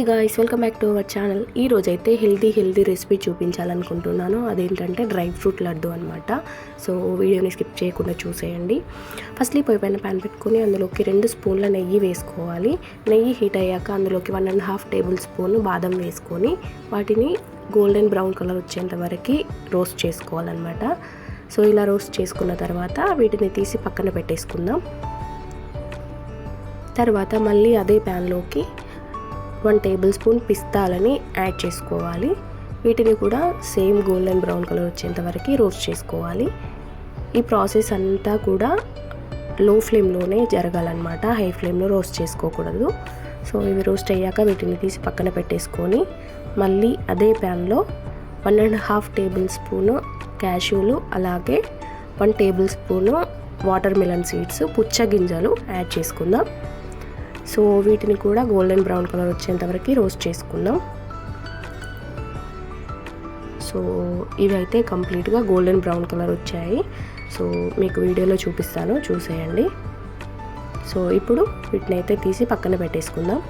Hi guys welcome back to our channel ఈ రోజైతే healthy healthy recipe చూపించాలనుకుంటున్నాను. అదేంటంటే డ్రై ఫ్రూట్ లడ్డు అనమాట సో వీడియోని స్కిప్ చేయకుండా చూసేయండి. ఫస్ట్లీ పొయ్యి పైన ప్యాన్ పెట్టుకొని అందులోకి రెండు స్పూన్ల నెయ్యి వేసుకోవాలి. నెయ్యి హీట్ అయ్యాక అందులోకి one and half tablespoon బాదం వేసుకొని వాటిని గోల్డెన్ బ్రౌన్ కలర్ వచ్చేంత వరకు రోస్ట్ చేసుకోవాలన్నమాట. సో ఇలా రోస్ట్ చేసుకున్న తర్వాత వీటిని తీసి పక్కన పెట్టేసుకుందాం. తర్వాత మళ్ళీ అదే ప్యాన్లోకి వన్ టేబుల్ స్పూన్ పిస్తాలని యాడ్ చేసుకోవాలి. వీటిని కూడా సేమ్ గోల్డెన్ బ్రౌన్ కలర్ వచ్చేంత వరకు రోస్ట్ చేసుకోవాలి. ఈ ప్రాసెస్ అంతా కూడా లో ఫ్లేమ్లోనే జరగాలన్నమాట. హై ఫ్లేమ్లో రోస్ట్ చేసుకోకూడదు. సో ఇవి రోస్ట్ అయ్యాక వీటిని తీసి పక్కన పెట్టేసుకొని మళ్ళీ అదే ప్యాన్లో one and half tablespoon క్యాష్యూలు అలాగే one tablespoon watermelon seeds పుచ్చ గింజలు యాడ్ చేసుకుందాం. సో వీటిని కూడా గోల్డెన్ బ్రౌన్ కలర్ వచ్చేంత వరకు రోస్ట్ చేసుకుందాం. సో ఇవి అయితే కంప్లీట్గా గోల్డెన్ బ్రౌన్ కలర్ వచ్చాయి. సో మీకు వీడియోలో చూపిస్తాను చూసేయండి. సో ఇప్పుడు వీటిని అయితే తీసి పక్కన పెట్టేసుకుందాం.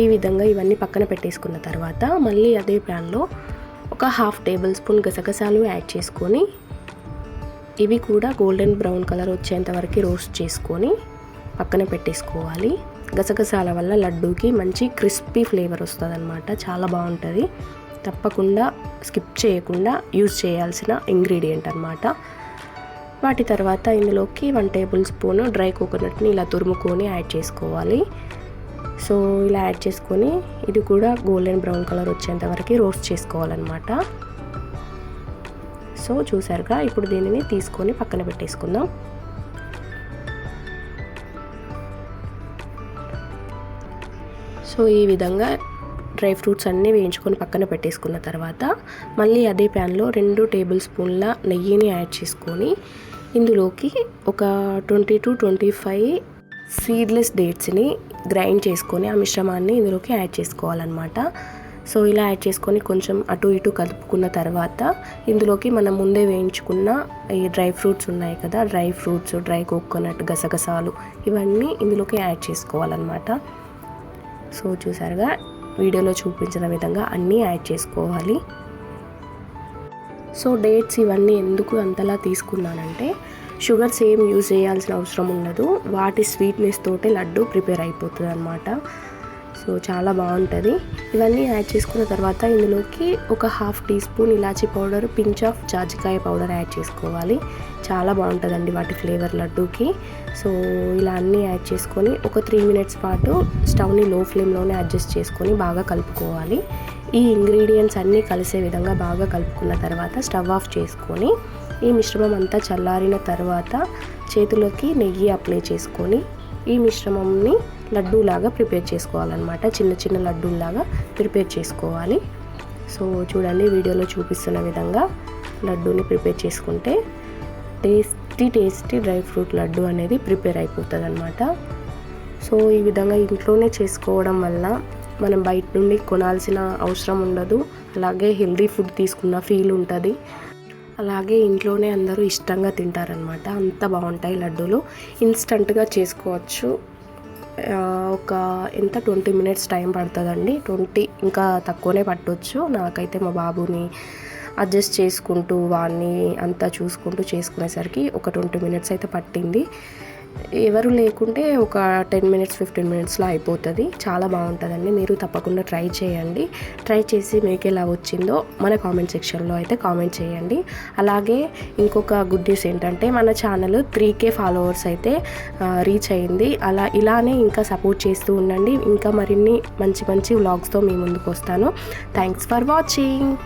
ఈ విధంగా ఇవన్నీ పక్కన పెట్టేసుకున్న తర్వాత మళ్ళీ అదే ప్యాన్లో ఒక హాఫ్ టేబుల్ స్పూన్ గసగసాలు యాడ్ చేసుకొని ఇవి కూడా గోల్డెన్ బ్రౌన్ కలర్ వచ్చేంత వరకు రోస్ట్ చేసుకొని పక్కన పెట్టేసుకోవాలి. గసగసాల వల్ల లడ్డూకి మంచి క్రిస్పీ ఫ్లేవర్ వస్తుంది అనమాట చాలా బాగుంటుంది. తప్పకుండా స్కిప్ చేయకుండా యూజ్ చేయాల్సిన ఇంగ్రీడియంట్ అనమాట వాటి తర్వాత ఇందులోకి వన్ టేబుల్ స్పూన్ డ్రై కోకోనట్ని ఇలా తురుముకొని యాడ్ చేసుకోవాలి. సో ఇలా యాడ్ చేసుకొని ఇది కూడా గోల్డెన్ బ్రౌన్ కలర్ వచ్చేంత వరకు రోస్ట్ చేసుకోవాలన్నమాట. సో చూసారుగా ఇప్పుడు దీనిని తీసుకొని పక్కన పెట్టేసుకుందాం. సో ఈ విధంగా డ్రై ఫ్రూట్స్ అన్నీ వేయించుకొని పక్కన పెట్టేసుకున్న తర్వాత మళ్ళీ అదే ప్యాన్లో రెండు టేబుల్ స్పూన్ల నెయ్యిని యాడ్ చేసుకొని ఇందులోకి ఒక twenty to twenty five seedless డేట్స్ని grind చేసుకొని ఆ మిశ్రమాన్ని ఇందులోకి యాడ్ చేసుకోవాలన్నమాట. సో ఇలా యాడ్ చేసుకొని కొంచెం అటు ఇటు కలుపుకున్న తర్వాత ఇందులోకి మనం ముందే వేయించుకున్న ఈ డ్రై ఫ్రూట్స్ ఉన్నాయి కదా డ్రై ఫ్రూట్స్ డ్రై కోకోనట్ గసగసాలు ఇవన్నీ ఇందులోకి యాడ్ చేసుకోవాలన్నమాట. సో చూసారుగా వీడియోలో చూపించిన విధంగా అన్నీ యాడ్ చేసుకోవాలి. సో డేట్స్ ఇవన్నీ ఎందుకు అంతలా తీసుకున్నానంటే షుగర్స్ ఏం యూజ్ చేయాల్సిన అవసరం ఉండదు. వాటి స్వీట్నెస్ తోటే లడ్డు ప్రిపేర్ అయిపోతుంది అనమాట సో చాలా బాగుంటుంది. ఇవన్నీ యాడ్ చేసుకున్న తర్వాత ఇందులోకి ఒక హాఫ్ టీ స్పూన్ ఇలాచీ పౌడర్ పించ్ ఆఫ్ జాజికాయ పౌడర్ యాడ్ చేసుకోవాలి. చాలా బాగుంటుందండి వాటి ఫ్లేవర్ లడ్డూకి. సో ఇలా అన్నీ యాడ్ చేసుకొని ఒక త్రీ మినిట్స్ పాటు స్టవ్ని లో ఫ్లేమ్లోనే అడ్జస్ట్ చేసుకొని బాగా కలుపుకోవాలి. ఈ ఇంగ్రీడియంట్స్ అన్నీ కలిసే విధంగా బాగా కలుపుకున్న తర్వాత స్టవ్ ఆఫ్ చేసుకొని ఈ మిశ్రమం అంతా చల్లారిన తర్వాత చేతులకి నెయ్యి అప్లై చేసుకొని ఈ మిశ్రమంని లడ్డూలాగా ప్రిపేర్ చేసుకోవాలన్నమాట. చిన్న చిన్న లడ్డూలాగా ప్రిపేర్ చేసుకోవాలి. సో చూడండి వీడియోలో చూపిస్తున్న విధంగా లడ్డూని ప్రిపేర్ చేసుకుంటే tasty tasty dry fruit laddu అనేది ప్రిపేర్ అయిపోతుంది అనమాట సో ఈ విధంగా ఇంట్లోనే చేసుకోవడం వల్ల మనం బయట నుండి కొనాల్సిన అవసరం ఉండదు. అలాగే హెల్దీ ఫుడ్ తీసుకున్న ఫీల్ ఉంటుంది. అలాగే ఇంట్లోనే అందరూ ఇష్టంగా తింటారనమాట అంత బాగుంటాయి లడ్డూలు. ఇన్స్టంట్గా చేసుకోవచ్చు. ఒక ఎంత ట్వంటీ మినిట్స్ టైం పడుతుందండి. ట్వంటీ ఇంకా తక్కువనే పట్టొచ్చు. నాకైతే మా బాబుని అడ్జస్ట్ చేసుకుంటూ వాడిని అంతా చూసుకుంటూ చేసుకునేసరికి ఒక ట్వంటీ మినిట్స్ అయితే పట్టింది. ఎవరు లేకుంటే ఒక టెన్ మినిట్స్ ఫిఫ్టీన్ మినిట్స్లో అయిపోతుంది. చాలా బాగుంటుందండి. మీరు తప్పకుండా ట్రై చేయండి. ట్రై చేసి మీకు ఎలా వచ్చిందో మన కామెంట్ సెక్షన్లో అయితే కామెంట్ చేయండి. అలాగే ఇంకొక గుడ్ న్యూస్ ఏంటంటే మన ఛానల్ త్రీ కే ఫాలోవర్స్ అయితే రీచ్ అయింది. అలా ఇలానే ఇంకా సపోర్ట్ చేస్తూ ఉండండి. ఇంకా మరిన్ని మంచి మంచి వ్లాగ్స్తో మీ ముందుకు వస్తాను థ్యాంక్స్ ఫర్ వాచింగ్.